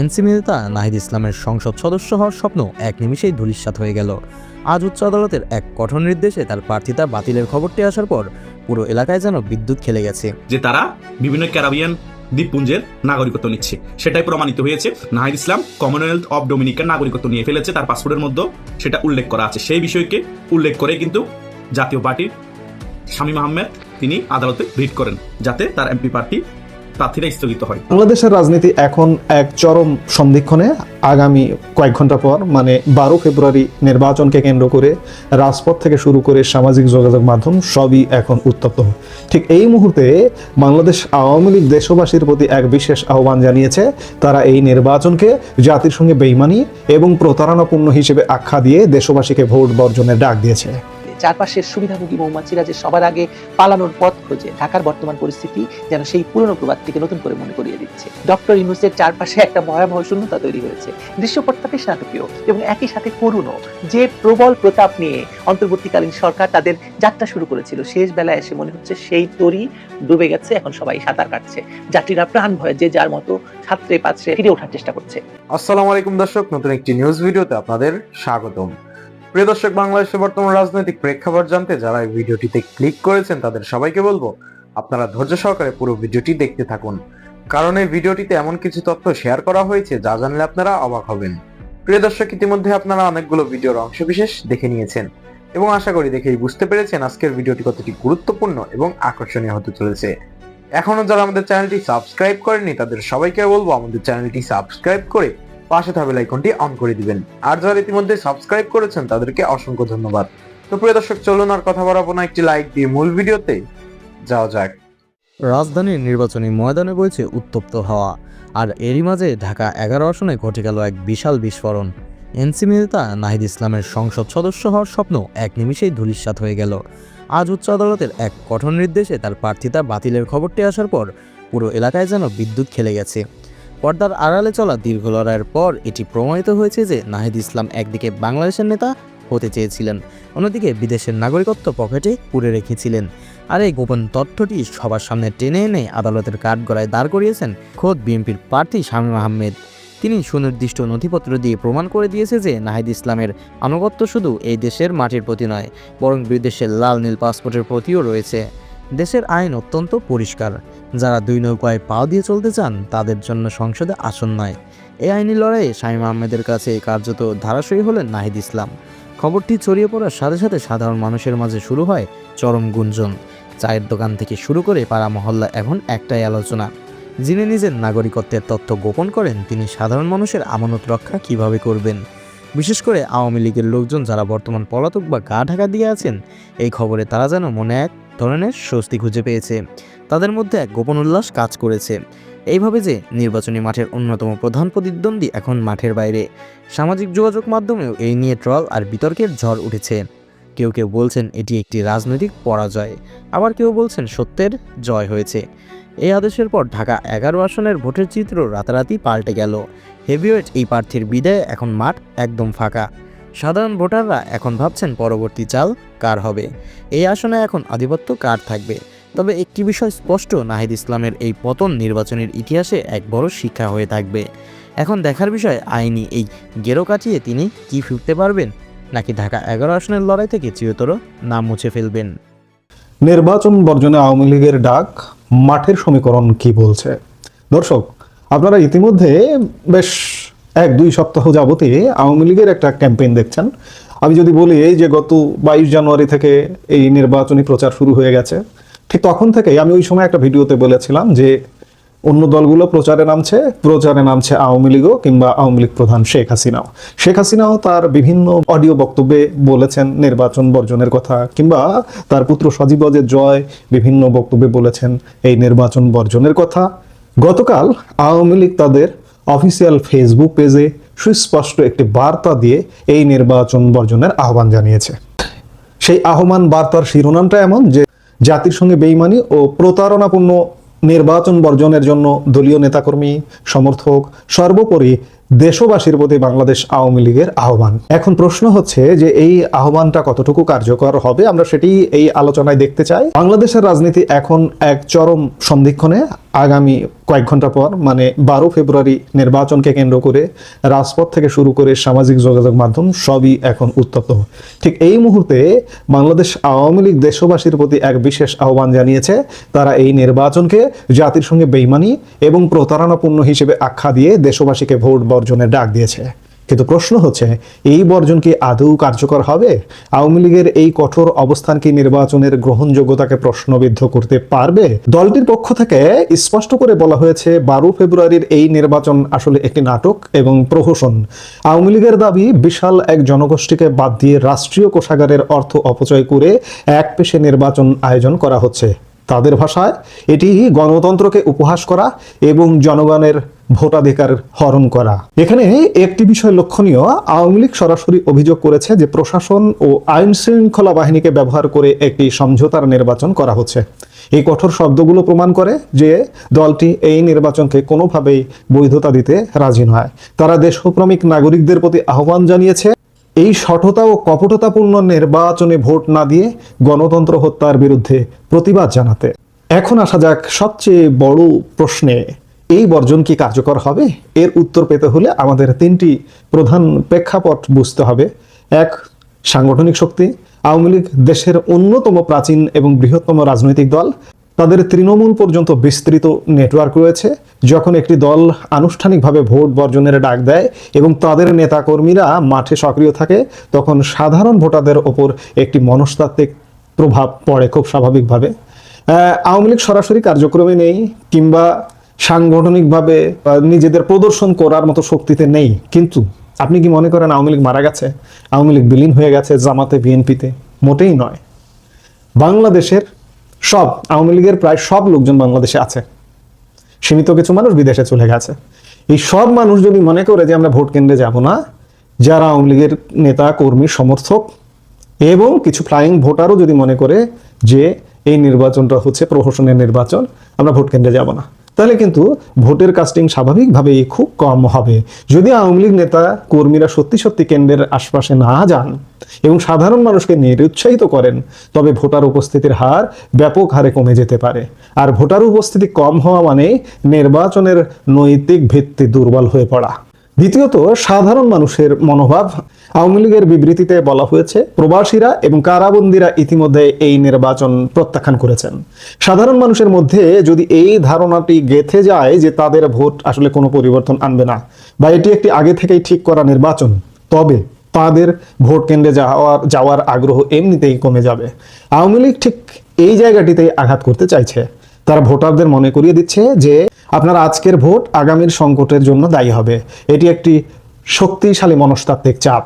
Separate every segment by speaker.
Speaker 1: NCP নেতা নাহিদ ইসলামের সংসদ সদস্য হওয়ার স্বপ্ন এক নিমিষেই ধূলিসাৎ হয়ে গেল। আজ উচ্চ আদালতের এক কঠোর নির্দেশে তার প্রার্থিতা বাতিলের খবরটি আসার পর পুরো এলাকায় যেন বিদ্যুৎ খেলে গেছে।
Speaker 2: যে তারা বিভিন্ন ক্যারাবিয়ান দ্বীপপুঞ্জের নাগরিকত্ব নিচ্ছে, সেটাই প্রমাণিত হয়েছে। নাহিদ ইসলাম কমনওয়েলথ অফ ডোমিনিকার নাগরিকত্ব নিয়ে ফেলেছে, তার পাসপোর্টের মধ্যে সেটা উল্লেখ করা আছে। সেই বিষয়কে উল্লেখ করে কিন্তু জাতীয় পার্টির শামীম আহমেদ তিনি আদালতে রিট করেন, যাতে তার এমপি পার্টি প্রার্থীরা স্থগিত হয়।
Speaker 3: বাংলাদেশের রাজনীতি এখন এক চরম সন্ধিক্ষণে। আগামী কয়েক ঘণ্টা পর মানে বারো ফেব্রুয়ারি নির্বাচনকে কেন্দ্র করে রাজপথ থেকে শুরু করে সামাজিক যোগাযোগ মাধ্যম সবই এখন উত্তপ্ত। ঠিক এই মুহূর্তে বাংলাদেশ আওয়ামী লীগ দেশবাসীর প্রতি এক বিশেষ আহ্বান জানিয়েছে, তারা এই নির্বাচনকে জাতির সঙ্গে বেইমানি এবং প্রতারণাপূর্ণ হিসেবে আখ্যা দিয়ে দেশবাসীকে ভোট বর্জনের ডাক দিয়েছে।
Speaker 4: চারপাশের সুবিধাভোগী মৌমাছিরা যে সবার আগে পালানোর পথ খোঁজে, ঢাকার বর্তমান পরিস্থিতি যেন সেই পুরনো প্রবাদটিকে নতুন করে মনে করিয়ে দিচ্ছে। ডক্টর ইউনুসের চারপাশে একটা ভয়াবহ শূন্যতা তৈরি হয়েছে। দৃশ্যপটটা বেশ নাটকীয় এবং একই সাথে করুণও। যে প্রবল প্রতাপ নিয়ে অন্তর্বর্তীকালীন সরকার তাদের যাত্রা শুরু করেছিল, শেষ বেলায় এসে মনে হচ্ছে সেই তরি ডুবে গেছে, এখন সবাই সাঁতার কাটছে। যাত্রীরা প্রাণ ভয়ে যে যার মতো ছাত্রে পাত্রে ফিরে ওঠার চেষ্টা করছে।
Speaker 5: আসসালামু আলাইকুম দর্শক, নতুন একটি নিউজ ভিডিওতে আপনাদের স্বাগতম। প্রিয় দর্শক, বাংলাদেশের বর্তমান রাজনৈতিক প্রেক্ষাপট জানতে যারা এই ভিডিওটিতে ক্লিক করেছেন, তাদের সবাইকে বলব, আপনারা ধৈর্য সহকারে পুরো ভিডিওটি দেখতে থাকুন। কারণ এই ভিডিওটিতে এমন কিছু তথ্য শেয়ার করা হয়েছে, যা জানলে আপনারা অবাক হবেন। প্রিয় দর্শক, ইতিমধ্যে আপনারা অনেকগুলো ভিডিওর অংশবিশেষ দেখে নিয়েছেন এবং আশা করি দেখেই বুঝতে পেরেছেন আজকের ভিডিওটি কতটি গুরুত্বপূর্ণ এবং আকর্ষণীয় হতে চলেছে। এখনও যারা আমাদের চ্যানেলটি সাবস্ক্রাইব করেনি তাদের সবাইকে বলব, আমাদের চ্যানেলটি সাবস্ক্রাইব করে পাশে থাকা আইকনটি অন করে দিবেন। আর যারা ইতিমধ্যে সাবস্ক্রাইব করেছেন, তাদেরকে অসংখ্য ধন্যবাদ। তো প্রিয় দর্শক, চলুন আর কথা বাড়াবো না, একটি লাইক দিয়ে মূল ভিডিওতে। যাওয়া যাক।
Speaker 1: রাজধানীর নির্বাচনী ময়দানে বইছে উত্তপ্ত হাওয়া, আর এরই মাঝে ঢাকা এগারো আসনে ঘটে গেল এক বিশাল বিস্ফোরণ। এনসিপি নেতা নাহিদ ইসলামের সংসদ সদস্য হওয়ার স্বপ্ন এক নিমিষেই ধূলিসাৎ হয়ে গেল। আজ উচ্চ আদালতের এক কঠোর নির্দেশে তার প্রার্থিতা বাতিলের খবরটি আসার পর পুরো এলাকায় যেন বিদ্যুৎ খেলে গেছে। পর্দার আড়ালে চলা দীর্ঘ লড়াইয়ের পর এটি প্রমাণিত হয়েছে যে নাহিদ ইসলাম একদিকে বাংলাদেশের নেতা হতে চেয়েছিলেন, অন্যদিকে বিদেশের নাগরিকত্ব পকেটে পুরে রেখেছিলেন। আর এই গোপন তথ্যটি সবার সামনে টেনে এনে আদালতের কাঠগড়ায় দাঁড় করিয়েছেন খোদ বিএনপির প্রার্থী শামীম আহমেদ। তিনি সুনির্দিষ্ট নথিপত্র দিয়ে প্রমাণ করে দিয়েছে যে নাহিদ ইসলামের আনুগত্য শুধু এই দেশের মাটির প্রতি নয়, বরং বিদেশের লাল নীল পাসপোর্টের প্রতিও রয়েছে। দেশের আইন অত্যন্ত পরিষ্কার। যারা দুই নৌকায় পা দিয়ে চলতে চান, তাদের জন্য সংসদে আসন নয়। এই আইনি লড়াইয়ে শামীম আহমেদের কাছে কার্যত ধারাশয়ী হলেন নাহিদ ইসলাম। খবরটি ছড়িয়ে পড়ার সাথে সাথে সাধারণ মানুষের মাঝে শুরু হয় চরম গুঞ্জন। চায়ের দোকান থেকে শুরু করে পাড়া মহল্লা এখন একটাই আলোচনা। যিনি নিজের নাগরিকত্বের তথ্য গোপন করেন, তিনি সাধারণ মানুষের আমানত রক্ষা কীভাবে করবেন? বিশেষ করে আওয়ামী লীগের লোকজন যারা বর্তমান পলাতক বা গা ঢাকা দিয়ে আছেন, এই খবরে তারা যেন মনে এক ধরনের স্বস্তি খুঁজে পেয়েছে। তাদের মধ্যে এক গোপন উল্লাস কাজ করেছে। এইভাবে যে নির্বাচনী মাঠের অন্যতম প্রধান প্রতিদ্বন্দ্বী এখন মাঠের বাইরে। সামাজিক যোগাযোগ মাধ্যমেও এই নিয়ে ট্রল আর বিতর্কের ঝড় উঠেছে। কেউ কেউ বলছেন এটি একটি রাজনৈতিক পরাজয়। আবার কেউ বলছেন সত্যের জয় হয়েছে। এই আদেশের পর ঢাকা এগারো আসনের ভোটের চিত্র রাতারাতি পাল্টে গেল। হেভিওয়েট এই প্রার্থীর বিদায়ে এখন মাঠ একদম ফাঁকা। সাধারণ ভোটাররা এখন ভাবছেন পরবর্তী চাল কার হবে? এই আসনে এখন আধিপত্য কার থাকবে? তবে একটি বিষয় স্পষ্ট, নাহিদ ইসলামের এই পতন নির্বাচনের ইতিহাসে এক বড় শিক্ষা হয়ে থাকবে। এখন দেখার বিষয়, আইনি এই গেরো কাটিয়ে তিনি কি ফিরতে পারবেন? নাকি ঢাকা এগারো আসনের লড়াই থেকে চিরতর নাম মুছে ফেলবেন?
Speaker 3: নির্বাচন বর্জনে আওয়ামী লীগের ডাক, মাঠের সমীকরণ কি বলছে? দর্শক, আপনারা ইতিমধ্যে বেশ এক, দুই সপ্তাহ যাবতে আওয়ামী লীগের একটা ক্যাম্পেইন দেখছেন। আমি যদি বলি, এই যে গত বাইশ জানুয়ারি থেকে এই নির্বাচনী প্রচার শুরু হয়ে গেছে, ঠিক তখন থেকে আমি ওই সময় একটা ভিডিওতে বলেছিলাম যে অন্য দলগুলো প্রচারে নামছে প্রচারে নামছে আওয়ামী লীগও কিংবা আওয়ামী লীগ প্রধান শেখ হাসিনাও। শেখ হাসিনাও তার বিভিন্ন অডিও বক্তব্যে বলেছেন, নির্বাচন বর্জনের কথা, কিংবা তার পুত্র সজীব অজের জয় বিভিন্ন বক্তব্যে বলেছেন, এই নির্বাচন বর্জনের কথা। গতকাল আওয়ামী লীগ তাদের অফিসিয়াল ফেসবুক পেজে সুস্পষ্ট একটি বার্তা দিয়ে এই নির্বাচন বর্জনের আহ্বান জানিয়েছে। সেই আহ্বান বার্তার শিরোনামটা এমন যে, জাতির সঙ্গে বেইমানি ও প্রতারণাপূর্ণ নির্বাচন বর্জনের জন্য দলীয় নেতাকর্মী, সমর্থক, সর্বোপরি দেশবাসীর প্রতি বাংলাদেশ আওয়ামী লীগের আহ্বান। এখন প্রশ্ন হচ্ছে যে, এই আহ্বানটা কতটুকু কার্যকর হবে? আমরা সেটি এই আলোচনায় দেখতে চাই। বাংলাদেশের রাজনীতি এখন এক চরম সন্ধিক্ষণে আগামী কয়েক ঘণ্টা পর মানে বারো ফেব্রুয়ারি নির্বাচনকে কেন্দ্র করে রাজপথ থেকে শুরু করে সামাজিক যোগাযোগ মাধ্যম সবই এখন উত্তপ্ত। ঠিক এই মুহূর্তে বাংলাদেশ আওয়ামী লীগ দেশবাসীর প্রতি এক বিশেষ আহ্বান জানিয়েছে, তারা এই নির্বাচনকে জাতির সঙ্গে বেইমানি এবং প্রতারণাপূর্ণ হিসেবে আখ্যা দিয়ে দেশবাসীকে ভোট বর্জনের ডাক দিয়েছে। কিন্তু প্রশ্ন হচ্ছে, এই বর্জন কি আদৌ কার্যকর হবে? আওয়ামী লীগের এই কঠোর অবস্থান কি নির্বাচনের গ্রহণযোগ্যতাকে প্রশ্নবিদ্ধ করতে পারবে? দলটির পক্ষ থেকে স্পষ্ট করে বলা হয়েছে, বারো ফেব্রুয়ারির এই নির্বাচন আসলে একটি নাটক এবং প্রহসন। আওয়ামী লীগের দাবি, বিশাল এক জনগোষ্ঠীকে বাদ দিয়ে রাষ্ট্রীয় কোষাগারের অর্থ অপচয় করে এক পেশে নির্বাচন আয়োজন করা হচ্ছে। তাদের ভাষায় এটি গণতন্ত্রকে উপহাস করা এবং জনগণের ভোটাধিকার হরণ করা। এখানে একটি বিষয় লক্ষণীয়, আওয়ামী লীগ সরাসরি অভিযোগ করেছে যে প্রশাসন ও আইন শৃঙ্খলা বাহিনীকে ব্যবহার করে একটি সমঝোতার নির্বাচন করা হচ্ছে। এই কঠোর শব্দগুলো প্রমাণ করে যে দলটি এই নির্বাচনকে কোনোভাবেই বৈধতা দিতে রাজি নয়। তারা দেশপ্রেমিক নাগরিকদের প্রতি আহ্বান জানিয়েছে এই সঠতা ও কপটতাপূর্ণ নির্বাচনে ভোট না দিয়ে গণতন্ত্র হত্যার বিরুদ্ধে প্রতিবাদ জানাতে। এখন আসা যাক সবচেয়ে বড় প্রশ্নে। এই বর্জন কি কার্যকর হবে? এর উত্তর পেতে হলে আমাদের তিনটি প্রধান প্রেক্ষাপট বুঝতে হবে। এক, সাংগঠনিক শক্তি। আওয়ামী লীগ দেশের অন্যতম প্রাচীন এবং বৃহত্তম রাজনৈতিক দল। তাদের তৃণমূল পর্যন্ত বিস্তৃত নেটওয়ার্ক রয়েছে। যখন একটি দল আনুষ্ঠানিকভাবে ভোট বর্জনের ডাক দেয় এবং তাদের নেতাকর্মীরা মাঠে সক্রিয় থাকে, তখন সাধারণ ভোটারদের ওপর একটি মনস্তাত্ত্বিক প্রভাব পড়ে খুব স্বাভাবিকভাবে। আওয়ামী লীগ সরাসরি কার্যক্রমে নেই কিংবা সাংগঠনিকভাবে নিজেদের প্রদর্শন করার মতো শক্তিতে নেই। কিন্তু আপনি কি মনে করেন আওয়ামী লীগ মারা গেছে? আওয়ামী লীগ বিলীন হয়ে গেছে জামাতে, বিএনপিতে? মোটেই নয়। বাংলাদেশের সব আওয়ামী লীগের প্রায় সব লোকজন বাংলাদেশে আছে। সীমিত কিছু মানুষ বিদেশে চলে গেছে। এই সব মানুষ যদি মনে করে যে আমরা ভোট কেন্দ্রে যাব না, যারা আওয়ামী লীগের নেতা, কর্মী, সমর্থক এবং কিছু ফ্লাইং ভোটারও যদি মনে করে যে এই নির্বাচনটা হচ্ছে প্রহসনের নির্বাচন, আমরা ভোট কেন্দ্রে যাব না। তাহলে কিন্তু ভোটের কাস্টিং স্বাভাবিকভাবেই খুব কম হবে। যদি আওয়ামী লীগ নেতা কর্মীরা সত্যি সত্যি কেন্দ্রের আশপাশে না যান এবং সাধারণ মানুষকে নিরুৎসাহিত করেন, তবে ভোটার উপস্থিতির হার ব্যাপক হারে কমে যেতে পারে। আর ভোটার উপস্থিতি কম হওয়া মানে নির্বাচনের নৈতিক ভিত্তি দুর্বল হয়ে পড়া। দ্বিতীয়ত, সাধারণ মানুষের মনোভাব। আওয়ামী লীগের বিবৃতিতে বলা হয়েছে, প্রবাসীরা এবং কারাবন্দীরা ইতিমধ্যে এই নির্বাচন প্রত্যাখ্যান করেছেন। সাধারণ মানুষের মধ্যে যদি এই ধারণাটি গেথে যায় যে তাদের ভোট আসলে কোনো পরিবর্তন আনবে না, বা এটি একটি আগে থেকেই ঠিক করা নির্বাচন, তবে তাদের ভোট কেন্দ্রে যাওয়ার যাওয়ার আগ্রহ এমনিতেই কমে যাবে। আওয়ামী লীগ ঠিক এই জায়গাটিতেই আঘাত করতে চাইছে। তারা ভোটারদের মনে করিয়ে দিচ্ছে যে আপনার আজকের ভোট আগামীর সংকটের জন্য দায়ী হবে। এটি একটি শক্তিশালী মনস্তাত্ত্বিক চাপ।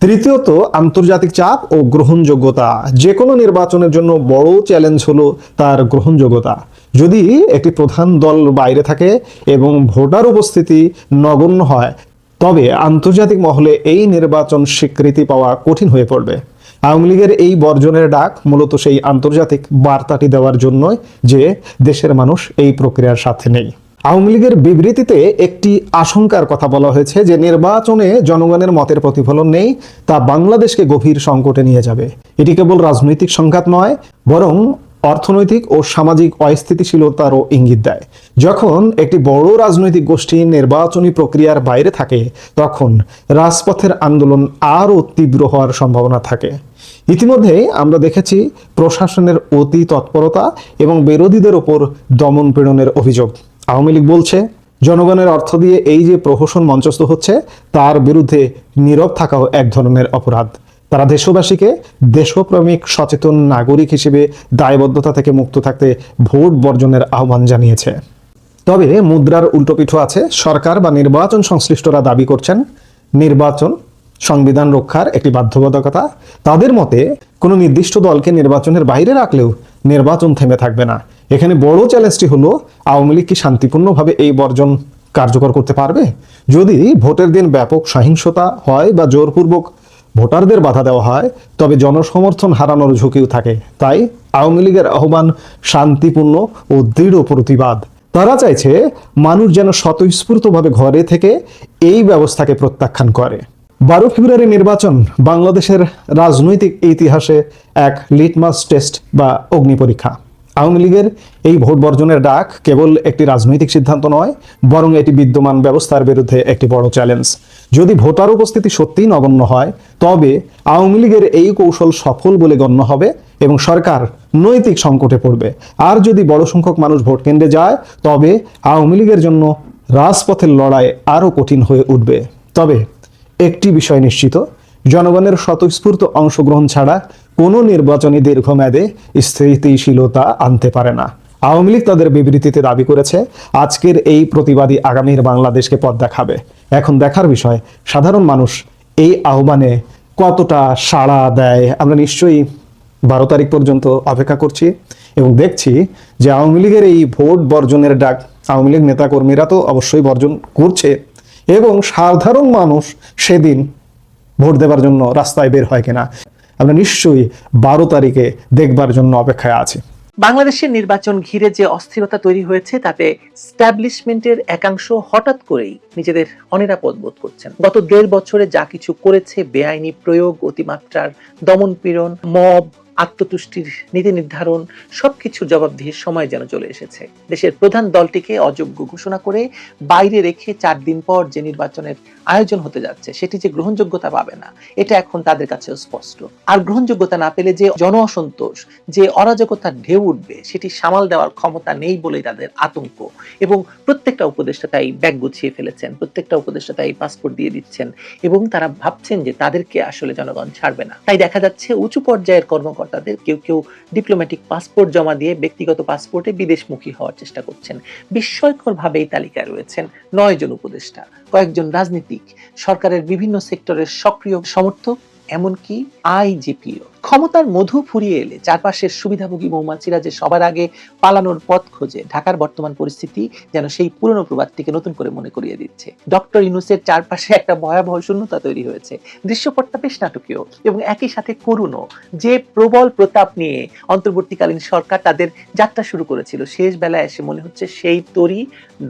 Speaker 3: তৃতীয়ত, আন্তর্জাতিক চাপ ও গ্রহণযোগ্যতা। যে কোনো নির্বাচনের জন্য বড় চ্যালেঞ্জ হলো তার গ্রহণযোগ্যতা। যদি একটি প্রধান দল বাইরে থাকে এবং ভোটার উপস্থিতি নগণ্য হয়, তবে আন্তর্জাতিক মহলে এই নির্বাচন স্বীকৃতি পাওয়া কঠিন হয়ে পড়বে। আওয়ামী লীগের এই বর্জনের ডাক মূলত সেই আন্তর্জাতিক বার্তাটি দেওয়ার জন্যই যে দেশের মানুষ এই প্রক্রিয়ার সাথে নেই। আওয়ামী লীগের বিবৃতিতে একটি আশঙ্কার কথা বলা হয়েছে যে নির্বাচনে জনগণের মতের প্রতিফলন নেই, তা বাংলাদেশকে গভীর সংকটে নিয়ে যাবে। এটি কেবল রাজনৈতিক সংঘাত নয়, বরং অর্থনৈতিক ও সামাজিক অস্থিতিশীলতারও ইঙ্গিত দেয়। যখন একটি বড় রাজনৈতিক গোষ্ঠী নির্বাচনী প্রক্রিয়ার বাইরে থাকে, তখন রাজপথের আন্দোলন আরও তীব্র হওয়ার সম্ভাবনা থাকে। ইতিমধ্যে আমরা দেখেছি প্রশাসনের অতি তৎপরতা এবং বিরোধীদের ওপর দমন পীড়নের অভিযোগ। আওয়ামী লীগ বলছে, জনগণের অর্থ দিয়ে এই যে প্রহসন মঞ্চস্থ হচ্ছে, তার বিরুদ্ধে নীরব থাকাও এক ধরনের অপরাধ। তারা দেশবাসীকে দেশপ্রেমিক, সচেতন নাগরিক হিসেবে দায়বদ্ধতা থেকে মুক্ত থাকতে ভোট বর্জনের আহ্বান জানিয়েছে। তবে মুদ্রার উল্টোপিঠো আছে। সরকার বা নির্বাচন সংশ্লিষ্টরা দাবি করছেন, নির্বাচন সংবিধান রক্ষার একটি বাধ্যবাধকতা, তাদের মতে কোনো নির্দিষ্ট দলকে নির্বাচনের বাইরে রাখলেও নির্বাচন থেমে থাকবে না। এখানে বড় চ্যালেঞ্জটি হলো, আওয়ামী লীগ কি শান্তিপূর্ণভাবে এই বর্জন কার্যকর করতে পারবে? যদি ভোটের দিন ব্যাপক সহিংসতা হয় বা জোরপূর্বক ভোটারদের বাধা দেওয়া হয়, তবে জনসমর্থন হারানোর ঝুঁকিও থাকে। তাই আওয়ামী লীগের আহ্বান শান্তিপূর্ণ ও দৃঢ় প্রতিবাদ। তারা চাইছে মানুষ যেন স্বতঃস্ফূর্তভাবে ঘরে থেকে এই ব্যবস্থাকে প্রত্যাখ্যান করে। বারো ফেব্রুয়ারি নির্বাচন বাংলাদেশের রাজনৈতিক ইতিহাসে এক লিটমাস টেস্ট বা অগ্নি পরীক্ষা। আওয়ামী লীগের এই ভোট বর্জনের ডাক কেবল একটি রাজনৈতিক সিদ্ধান্ত নয়, বরং এটি বিদ্যমান ব্যবস্থার বিরুদ্ধে একটি বড় চ্যালেঞ্জ। যদি ভোটার উপস্থিতি সত্যিই নগণ্য হয়, তবে আওয়ামী লীগের এই কৌশল সফল বলে গণ্য হবে এবং সরকার নৈতিক সংকটে পড়বে। আর যদি বড় সংখ্যক মানুষ ভোট কেন্দ্রে যায়, তবে আওয়ামী লীগের জন্য রাজপথের লড়াই আরও কঠিন হয়ে উঠবে। তবে একটি বিষয় নিশ্চিত, জনগণের স্বতঃস্ফূর্ত অংশগ্রহণ ছাড়া কোনো নির্বাচনী দীর্ঘমেয়াদে স্থিতিশীলতা আনতে পারে না। আওয়ামী লীগ তাদের বিবৃতিতে দাবি করেছে, আজকের এই প্রতিবাদী আগামীর বাংলাদেশকে পথ দেখাবে। এখন দেখার বিষয়, সাধারণ মানুষ এই আহ্বানে কতটা সাড়া দেয়? আমরা নিশ্চয়ই বারো তারিখ পর্যন্ত অপেক্ষা করছি এবং দেখছি যে আওয়ামী লীগের এই ভোট বর্জনের ডাক, আওয়ামী লীগ নেতাকর্মীরা তো অবশ্যই বর্জন করছে। এবং সাধারণ মানুষ সেদিন ভোট দেবার জন্য রাস্তায় বের হয় কিনা, আমরা নিশ্চয়ই বারো তারিখে দেখবার জন্য অপেক্ষায় আছি।
Speaker 4: বাংলাদেশের নির্বাচন ঘিরে যে অস্থিরতা তৈরি হয়েছে, তাতে স্ট্যাবলিশমেন্টের একাংশ হঠাৎ করেই নিজেদের অনিরাপদ বোধ করছেন। গত দেড় বছরে যা কিছু করেছে, বেআইনি প্রয়োগ, অতিমাত্রার দমন পীড়ন, মব আত্মতুষ্টির নীতি নির্ধারণ সবকিছুর জবাবদিহির সময় যেন চলে এসেছে। দেশের প্রধান দলটিকে অযোগ্য ঘোষণা করে বাইরে রেখে চার দিন পর যে নির্বাচনের আয়োজন হতে যাচ্ছে, সেটি যে গ্রহণযোগ্যতা পাবে না, এটা এখন তাদের কাছেও স্পষ্ট। আর গ্রহণযোগ্যতা না পেলে যে জন অসন্তোষ যে অরাজকতার ঢেউ উঠবে, সেটি সামাল দেওয়ার ক্ষমতা নেই বলেই তাদের আতঙ্ক। এবং প্রত্যেকটা উপদেষ্টা তাই ব্যাগ গুছিয়ে ফেলেছেন, প্রত্যেকটা উপদেষ্টা তাই পাসপোর্ট দিয়ে দিচ্ছেন এবং তারা ভাবছেন যে তাদেরকে আসলে জনগণ ছাড়বে না। তাই দেখা যাচ্ছে উঁচু পর্যায়ের কর্মকর্তাদের কেউ কেউ ডিপ্লোম্যাটিক পাসপোর্ট জমা দিয়ে ব্যক্তিগত পাসপোর্টে বিদেশমুখী হওয়ার চেষ্টা করছেন। বিস্ময়কর ভাবে এই তালিকায় রয়েছেন নয় জন উপদেষ্টা, কয়েকজন রাজনীতিক, সরকারের বিভিন্ন সেক্টরের সক্রিয় সমর্থক, এমনকি আইজিপিও। ক্ষমতার মধু ফুরিয়ে এলে চারপাশের সুবিধাভোগী মৌমাছিরা যে সবার আগে পালানোর পথ খোঁজে, ঢাকার বর্তমান পরিস্থিতি যেন সেই পুরনো প্রবাদটিকে নতুন করে মনে করিয়ে দিচ্ছে। ডক্টর ইউনুসের চারপাশে একটা ভয়াবহ শূন্যতা তৈরি হয়েছে। দৃশ্যপটটা বেশ নাটকীয় এবং একই সাথে করুণও। যে প্রবল প্রতাপ নিয়ে অন্তর্বর্তীকালীন সরকার তাদের যাত্রা শুরু করেছিল, শেষ বেলায় এসে মনে হচ্ছে সেই তরি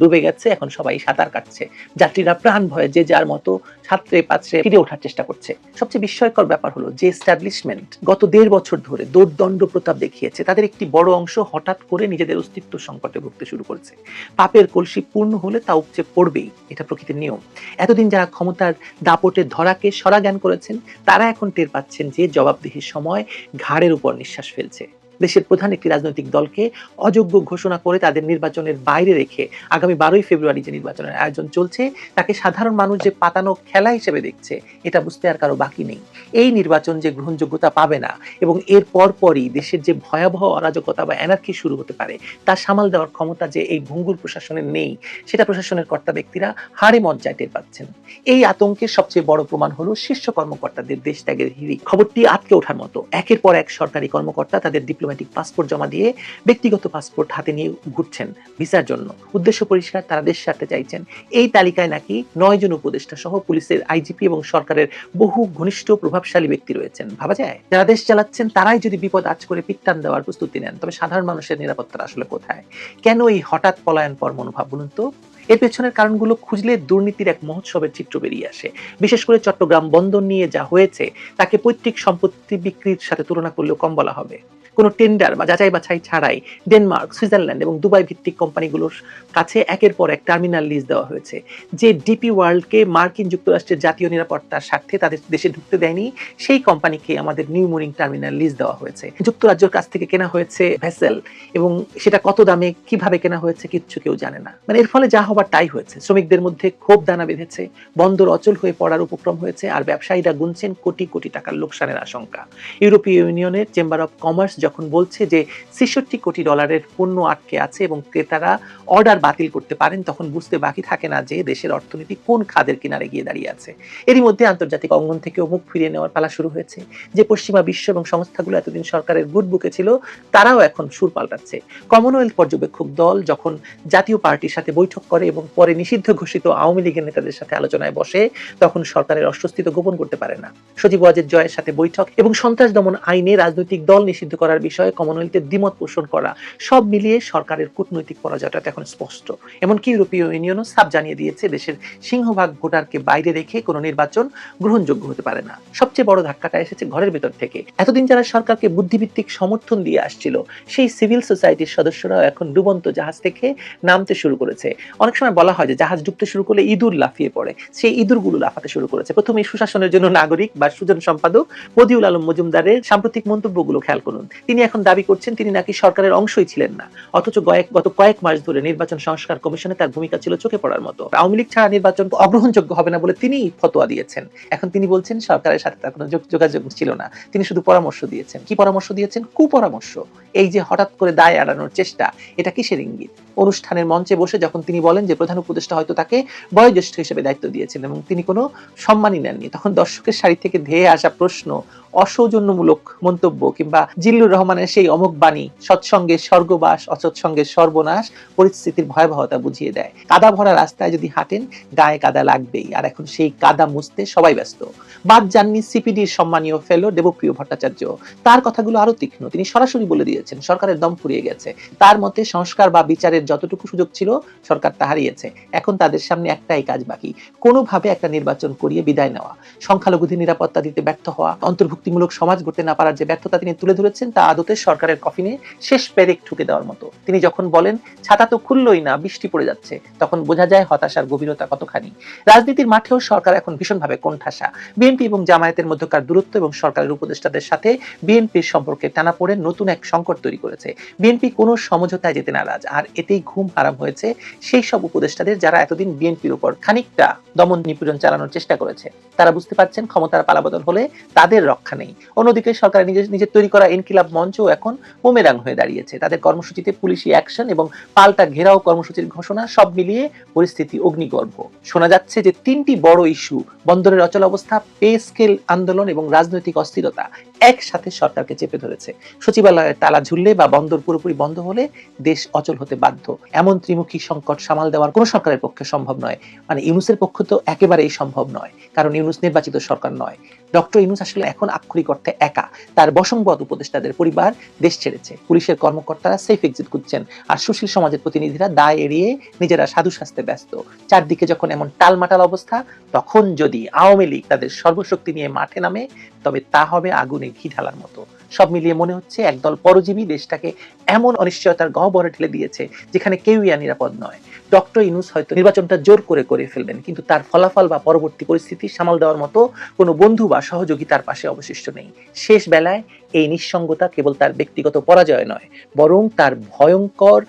Speaker 4: ডুবে গেছে, এখন সবাই সাঁতার কাটছে। যাত্রীরা প্রাণ ভয়ে যে যার মতো ছাত্রে পাত্রে ফিরে ওঠার চেষ্টা করছে। সবচেয়ে বিস্ময়কর ব্যাপার হলো যে এস্টাবলিশমেন্ট গত দেড় বছর ধরে দোর্দণ্ড প্রতাপ দেখিয়েছে। তাদের একটি বড় অংশ হঠাৎ করে নিজেদের অস্তিত্ব সংকটে ভুগতে শুরু করছে। পাপের কলসি পূর্ণ হলে তা উপচে পড়বেই, এটা প্রকৃতির নিয়ম। এতদিন যারা ক্ষমতার দাপটে ধরাকে সরাজ্ঞান করেছেন, তারা এখন টের পাচ্ছেন যে জবাবদিহির সময় ঘাড়ের উপর নিঃশ্বাস ফেলছে। দেশের প্রধান একটি রাজনৈতিক দলকে অযোগ্য ঘোষণা করে তাদের নির্বাচনের বাইরে রেখে আগামী বারোই ফেব্রুয়ারি যে নির্বাচনের আয়োজন চলছে, তাকে সাধারণ মানুষ যে পাতানো খেলা হিসেবে দেখছে, এটা বুঝতে আর কারও বাকি নেই। এই নির্বাচন যে গ্রহণযোগ্যতা পাবে না এবং এর পরপরই দেশের যে ভয়াবহ অরাজকতা বা এনার্কি শুরু হতে পারে, তা সামাল দেওয়ার ক্ষমতা যে এই ভঙ্গুর প্রশাসনের নেই, সেটা প্রশাসনের কর্তা ব্যক্তিরা হাড়ে মজ্জায় টের পাচ্ছেন। এই আতঙ্কের সবচেয়ে বড় প্রমাণ হলো শীর্ষ কর্মকর্তাদের দেশ ত্যাগের হিড়ি খবরটি আটকে ওঠার মতো। একের পর এক সরকারি কর্মকর্তা তাদের ডিপ্লোম্যাটিক পাসপোর্ট জমা দিয়ে ব্যক্তিগত পাসপোর্ট হাতে নিয়ে ঘুরছেন ভিসার জন্য। উদ্দেশ্য পরিষ্কার, তারা দেশ ছাড়তে চাইছেন। এই তালিকায় নাকি নয় জন উপদেষ্টা সহ পুলিশের আইজিপি এবং সরকারের বহু ঘনিষ্ঠ প্রভাবশালী ব্যক্তি রয়েছেন। ভাবা যায়, যারা দেশ চালাচ্ছেন তারাই যদি বিপদ আজ করে পিত্তান দেওয়ার প্রস্তুতি নেন। তবে সাধারণ মানুষের নিরাপত্তা আসলে কোথায়? কেন এই হঠাৎ পলায়ন পর মনোভাব বলুন তো? এর পেছনের কারণগুলো খুঁজলে দুর্নীতির এক মহোৎসবের চিত্র বেরিয়ে আসে। বিশেষ করে চট্টগ্রাম বন্দর নিয়ে যা হয়েছে, তাকে পৈতৃক সম্পত্তি বিক্রির সাথে তুলনা করলেও কম বলা হবে। কোনো টেন্ডার বা যাচাই বাছাই ছাড়াই ডেনমার্ক সুইজারল্যান্ড এবং দুবাই ভিত্তিক কোম্পানিগুলোর কাছে একের পর এক টার্মিনাল লিজ দেওয়া হয়েছে। যে ডিপি ওয়ার্ল্ডকে মার্কিন যুক্তরাষ্ট্রের জাতীয় নিরাপত্তার স্বার্থে তাদের দেশে ঢুকতে দেয়নি, সেই কোম্পানিকে আমাদের নিউ মোরিং টার্মিনাল লিজ দেওয়া হয়েছে। যুক্তরাজ্যের কাছ থেকে কেনা হয়েছে ভেসেল এবং সেটা কত দামে, কীভাবে কেনা হয়েছে কিচ্ছু কেউ জানে না। মানে এর ফলে যা হবার তাই হয়েছে। শ্রমিকদের মধ্যে ক্ষোভ দানা বেঁধেছে, বন্দর অচল হয়ে পড়ার উপক্রম হয়েছে, আর ব্যবসায়ীরা গুনছেন কোটি কোটি টাকার লোকসানের আশঙ্কা। ইউরোপীয় ইউনিয়নের চেম্বার অফ কমার্স যখন বলছে যে ছেষট্টি কোটি ডলারের পণ্য আটকে আছে এবং ক্রেতারা অর্ডার বাতিল করতে পারেন, তখন বুঝতে বাকি থাকে না যে দেশের অর্থনীতি কোন খাদের কিনারে গিয়ে দাঁড়িয়ে আছে। এরই মধ্যে আন্তর্জাতিক অঙ্গন থেকেও মুখ ফিরিয়ে নেওয়ার পালা শুরু হয়েছে, যে পশ্চিমা বিশ্ব এবং সংস্থাগুলো এতদিন সরকারের গুড বুকে ছিল, তারাও এখন সুর পাল্টাচ্ছে। কমনওয়েলথ পর্যবেক্ষক দল যখন জাতীয় পার্টির সাথে বৈঠক করে এবং পরে নিষিদ্ধ ঘোষিত আওয়ামী লীগের নেতাদের সাথে আলোচনায় বসে, তখন সরকারের অস্বস্তি তো গোপন করতে পারে না। সজীব ওয়াজেদ জয়ের সাথে বৈঠক এবং সন্ত্রাস দমন আইনে রাজনৈতিক দল নিষিদ্ধ করার করার বিষয়ে কমনওয়েলথের দ্বিমত পোষণ করা, সব মিলিয়ে সরকারের কূটনৈতিক পরাজয়টা এখন স্পষ্ট। এমনকি ইউরোপীয় ইউনিয়নও সাব জানিয়ে দিয়েছে, দেশের সিংহভাগ ভোটারকে বাইরে রেখে কোনো নির্বাচন গ্রহণযোগ্য হতে পারে না। সবচেয়ে বড় ধাক্কাটা এসেছে ঘরের ভেতর থেকে। এতদিন যারা সরকারকে বুদ্ধিভিত্তিক সমর্থন দিয়ে আসছিল, সেই সিভিল সোসাইটির সদস্যরাও এখন ডুবন্ত জাহাজ থেকে নামতে শুরু করেছে। অনেক সময় বলা হয় যে জাহাজ ডুবতে শুরু করলে ইঁদুর লাফিয়ে পড়ে। সেই ইঁদুরগুলো লাফাতে শুরু করেছে। প্রথমে সুশাসনের জন্য নাগরিক বা সুজন সম্পাদক বদিউল আলম মজুমদারের সাম্প্রতিক মন্তব্যগুলো খেয়াল করুন। তিনি এখন দাবি করছেন তিনি নাকি সরকারের অংশই ছিলেন না। অথচ গত কয়েক মাস ধরে নির্বাচন সংস্কার কমিশনে তার ভূমিকা ছিল চোখে পড়ার মতো। আওয়ামী লীগ ছাড়া নির্বাচন অগ্রহণযোগ্য হবে না বলে তিনি ফতোয়া দিয়েছেন। এখন তিনি বলছেন, সরকারের সাথে তার কোনো যোগাযোগ ছিল না। তিনি শুধু পরামর্শ দিয়েছেন। কি পরামর্শ দিয়েছেন? কুপরামর্শ। এই যে হঠাৎ করে দায় এড়ানোর চেষ্টা, এটা কিসের ইঙ্গিত? অনুষ্ঠানের মঞ্চে বসে যখন তিনি বলেন যে প্রধান উপদেষ্টা হয়তো তাকে বয়োজ্যেষ্ঠ হিসেবে দায়িত্ব দিয়েছেন এবং তিনি কোনো সম্মানই নেননি, তখন দর্শকের সারি থেকে ধেয়ে আসা প্রশ্ন অসৌজন্যমূলক মন্তব্য কিংবা জিল্লুর রহমানের সেই অমুক বাণী, সৎসঙ্গে স্বর্গবাস, অসৎসঙ্গে সর্বনাশ, পরিস্থিতির ভয়াবহতা বুঝিয়ে দেয়। কাদা ভরা রাস্তায় যদি হাঁটেন, গায়ে কাদা লাগবেই। আর এখন সেই কাদা মুছতে সবাই ব্যস্ত। বাদ যাননি সিপিডির সম্মানীয় ফেলো দেবপ্রিয় ভট্টাচার্য। তার কথাগুলো আরও তীক্ষ্ণ। তিনি সরাসরি বলে দিয়েছেন, সরকারের দম ফুরিয়ে গেছে। তার মতে সংস্কার বা বিচারের যতটুকু সুযোগ ছিল, সরকার তা হারিয়েছে। এখন তাদের সামনে একটাই কাজ বাকি। কোনোভাবে একটা নির্বাচন করিয়ে বিদায় নেওয়া। সংখ্যালঘুদের নিরাপত্তা দিতে ব্যর্থ হওয়া অন্তর্ভুক্তিমূলক সমাজ গড়তে না পারার যে ব্যর্থতা তিনি তুলে ধরেছেন, তা আদতে সরকারের কফিনে শেষ পেরেক ঠুকে দেওয়ার মতো। তিনি যখন বলেন, ছাতা তো খুললই না, বৃষ্টি পড়ে যাচ্ছে, তখন বোঝা যায় হতাশার গভীরতা কতখানি। রাজনীতির মাঠেও সরকার এখন ভীষণভাবে কোণঠাসা। বিএনপি এবং জামায়াতের মধ্যকার দূরত্ব এবং সরকারের উপদেষ্টাদের সাথে বিএনপির সম্পর্কে টানা পড়ে নতুন এক সংকট তৈরি করেছে। বিএনপি কোনো সমঝোতায় যেতে নারাজ, আর এতেই ঘুম হারাম হয়েছে সেই সব উপদেষ্টাদের যারা এতদিন বিএনপির উপর খানিকটা দমন নিপীড়ন চালানোর চেষ্টা করেছে। তারা বুঝতে পারছেন ক্ষমতার পালাবদল হলে তাদের রক্ষা নেই। অন্যদিকে সরকারের নিজের নিজের তৈরি করা ইনকিলাব মঞ্চ এখন বোমেরাং হয়ে দাঁড়িয়েছে। তাদের কর্মসূচিতে পুলিশি অ্যাকশন এবং পাল্টা ঘেরাও কর্মসূচির ঘোষণা, সব মিলিয়ে পরিস্থিতি অগ্নিগর্ভ। শোনা যাচ্ছে যে তিনটি বড় ইস্যু, বন্দরের অচল অবস্থা, পে স্কেল আন্দোলন এবং রাজনৈতিক অস্থিরতা। একসাথে সরকারকে চেপে ধরেছে। সচিবালয়ের তালা ঝুললে বা বন্দর পুরোপুরি বন্ধ হলে দেশ অচল হতে বাধ্য। এমন ত্রিমুখী সংকট সামাল দেওয়ার কোনো সরকারের পক্ষে সম্ভব নয়। মানে ইউনুসের পক্ষে তো একেবারেই সম্ভব নয়। কারণ ইউনুস নির্বাচিত সরকার নয়। ডক্টর ইউনুস আসলে এখন আক্ষরিক অর্থে একা। তার বসংবদ উপদেষ্টাদের পরিবার দেশ ছেড়েছে। পুলিশের কর্মকর্তারা সেফ এক্সিট খুঁজছেন। আর সুশীল সমাজের প্রতিনিধিরা দায় এড়িয়ে নিজেরা সাধু সাজতে ব্যস্ত। চারদিকে যখন এমন টালমাটাল অবস্থা, তখন যদি আওয়ামী লীগ তাদের সর্বশক্তি নিয়ে মাঠে নামে, তবে তা হবে আগুনে ঘি ঢালার মতো। সব মিলিয়ে মনে হচ্ছে একদল পরজীবী দেশটাকে এমন অনিশ্চয়তার গহ্বরে ঠেলে দিয়েছে যেখানে কেউই আর নিরাপদ নয়। ডক্টর ইনুস হয়তো নির্বাচনটা জোর করে করে ফেলবেন, কিন্তু তার ফলাফল বা পরবর্তী পরিস্থিতি সামাল দেওয়ার মতো কোনো বন্ধু বা সহযোগী তার পাশে অবশিষ্ট নেই। শেষ বেলায় এই নিঃসঙ্গতা কেবল তার ব্যক্তিগত পরাজয় নয়, বরং তার ভয়ঙ্কর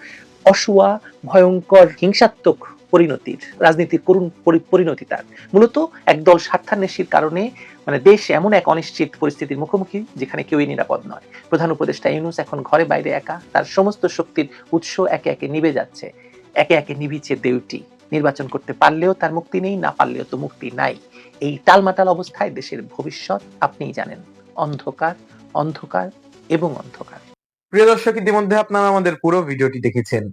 Speaker 4: অসুয়া, ভয়ঙ্কর হিংসাত্মক পরিণতির, রাজনীতির করুণ পরিণতি তার। মূলত একদল স্বার্থান্বেষীর কারণে মানে দেশ এমন এক অনিশ্চিত পরিস্থিতির মুখোমুখি যেখানে কেউই নিরাপদ নয়। প্রধান উপদেষ্টা ইউনুস এখন ঘরে বাইরে একা, তার সমস্ত শক্তির উৎস একে একে নিভে যাচ্ছে। একে একে নিভিছে দেউটি। নির্বাচন করতে পারলেও তার মুক্তি নেই, না পারলেও তো মুক্তি নাই। এই টালমাটাল অবস্থায় দেশের ভবিষ্যৎ আপনিই জানেন। অন্ধকার অন্ধকার এবং অন্ধকার।
Speaker 5: প্রিয় দর্শক, ইতিমধ্যে আপনারা আমাদের পুরো ভিডিওটি দেখেছেন।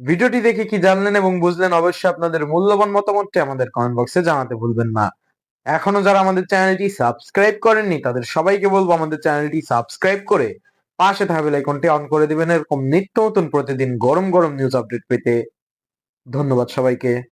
Speaker 5: ভিডিওটি দেখে কি জানলেন এবং বুঝলেন, অবশ্যই আপনাদের মূল্যবান মতামতটি আমাদের কমেন্ট বক্সে জানাতে ভুলবেন না। এখনও যারা আমাদের চ্যানেলটি সাবস্ক্রাইব করেননি, তাদের সবাইকে বলব আমাদের চ্যানেলটি সাবস্ক্রাইব করে পাশে থাকা বেল আইকনটি অন করে দিবেন। এরকম নিত্য নতুন প্রতিদিন গরম গরম নিউজ আপডেট পেতে। ধন্যবাদ সবাইকে।